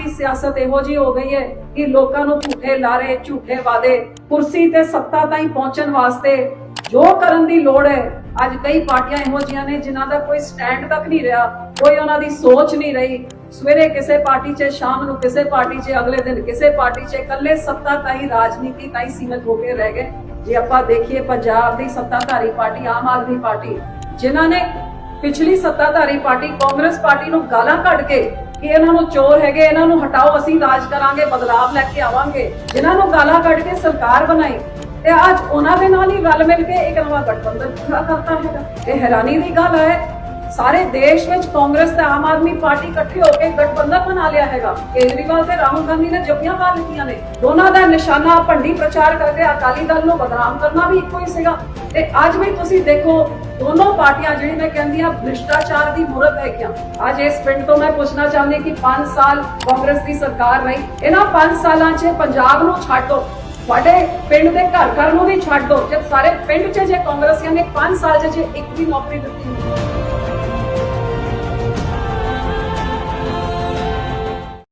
ਦੀ ਸਿਆਸਤ ਇਹੋ ਜੀ ਹੋ ਗਈ ਹੈ ਕਿ ਲੋਕਾਂ ਨੂੰ ਝੂਠੇ ਲਾਰੇ, ਝੂਠੇ ਵਾਦੇ ਕੁਰਸੀ ਤੇ ਸੱਤਾ ਤਾਈਂ ਪਹੁੰਚਣ ਵਾਸਤੇ ਜੋ ਕਰਨ ਦੀ ਲੋੜ ਹੈ, ਅੱਜ ਕਈ ਪਾਰਟੀਆਂ ਇਹੋ ਜੀਆਂ ਨੇ ਜਿਨ੍ਹਾਂ ਦਾ ਕੋਈ ਸਟੈਂਡ ਤੱਕ ਨਹੀਂ ਰਿਹਾ, ਕੋਈ ਉਹਨਾਂ ਦੀ ਸੋਚ ਨਹੀਂ ਰਹੀ। ਸਵੇਰੇ ਕਿਸੇ ਪਾਰਟੀ 'ਚ, ਸ਼ਾਮ ਨੂੰ ਕਿਸੇ ਪਾਰਟੀ 'ਚ, ਅਗਲੇ ਦਿਨ ਕਿਸੇ ਪਾਰਟੀ 'ਚ ਇਕੱਲੇ ਸੱਤਾ ਤਾਈਂ, ਰਾਜਨੀਤੀ ਤਾਈਂ ਸੀਮਿਤ ਹੋ ਕੇ ਰਹਿ ਗਏ। ਜੇ ਆਪਾਂ ਦੇਖੀਏ ਪੰਜਾਬ ਦੀ ਸੱਤਾਧਾਰੀ ਪਾਰਟੀ, ਆਮ ਆਦਮੀ ਪਾਰਟੀ, ਜਿਨ੍ਹਾਂ ਨੇ ਪਿਛਲੀ ਸੱਤਾਧਾਰੀ ਪਾਰਟੀ ਕਾਂਗਰਸ ਪਾਰਟੀ ਨੂੰ ਗਾਲਾਂ ਕੱਢ ਕੇ ਕਿ ਇਹਨਾਂ ਨੂੰ ਚੋਰ ਹੈਗੇ, ਇਹਨਾਂ ਨੂੰ ਹਟਾਓ, ਅਸੀਂ ਰਾਜ ਕਰਾਂਗੇ, ਬਦਲਾਵ ਲੈ ਕੇ ਆਵਾਂਗੇ। ਜਿਨ੍ਹਾਂ ਨੂੰ ਗਾਲਾਂ ਕੱਢ ਕੇ ਸਰਕਾਰ ਬਣਾਈ, ਤੇ ਅੱਜ ਉਹਨਾਂ ਦੇ ਨਾਲ ਹੀ ਰਲ ਮਿਲ ਕੇ ਇੱਕ ਨਵਾਂ ਗਠਬੰਧਨ ਪੂਰਾ ਕਰਤਾ ਹੈਗਾ। ਇਹ ਹੈਰਾਨੀ ਦੀ ਗੱਲ ਹੈ ਸਾਰੇ ਦੇਸ਼ ਵਿੱਚ ਕਾਂਗਰਸ ਤੇ ਆਮ ਆਦਮੀ ਪਾਰਟੀ ਇਕੱਠੇ ਹੋ ਕੇ ਗਠਬੰਧਨ ਬਣਾ ਲਿਆ ਹੈਗਾ। ਕੇਜਰੀਵਾਲ ਤੇ ਰਾਹੁਲ ਗਾਂਧੀ ਨੇ ਜੱਫੀਆਂ ਪਾ ਲਿੱਤੀਆਂ ਨੇ। ਦੋਨਾਂ ਦਾ ਨਿਸ਼ਾਨਾ ਭੰਡੀ ਪ੍ਰਚਾਰ ਕਰਕੇ ਅਕਾਲੀ ਦਲ ਨੂੰ ਬਦਨਾਮ ਕਰਨਾ ਵੀ ਇੱਕੋ ਹੀ ਸੀਗਾ। ਤੇ ਅੱਜ ਵੀ ਤੁਸੀਂ ਦੇਖੋ, ਦੋਨੋਂ ਪਾਰਟੀਆਂ ਜਿਹੜੀ ਮੈਂ ਕਹਿੰਦੀ ਆ ਭ੍ਰਿਸ਼ਟਾਚਾਰ ਦੀ ਮੂਰਤ ਹੈਗੀਆਂ ਅੱਜ ਇਸ ਪਿੰਡ ਤੋਂ ਮੈਂ ਪੁੱਛਣਾ ਚਾਹੁੰਦੀ ਕਿ 5 ਸਾਲ ਕਾਂਗਰਸ ਦੀ ਸਰਕਾਰ ਰਹੀ। ਇਹਨਾਂ 5 ਸਾਲਾਂ 'ਚ ਪੰਜਾਬ ਨੂੰ ਛੱਡ ਦਿਓ ਤੁਹਾਡੇ ਪਿੰਡ ਦੇ ਘਰ ਘਰ ਨੂੰ ਵੀ ਛੱਡ ਦੋ। ਜੇ ਸਾਰੇ ਪਿੰਡ 'ਚ ਜੇ ਕਾਂਗਰਸੀਆਂ ਨੇ 5 ਸਾਲ 'ਚ ਜੇ ਇੱਕ ਵੀ ਨੌਕਰੀ ਦਿੱਤੀ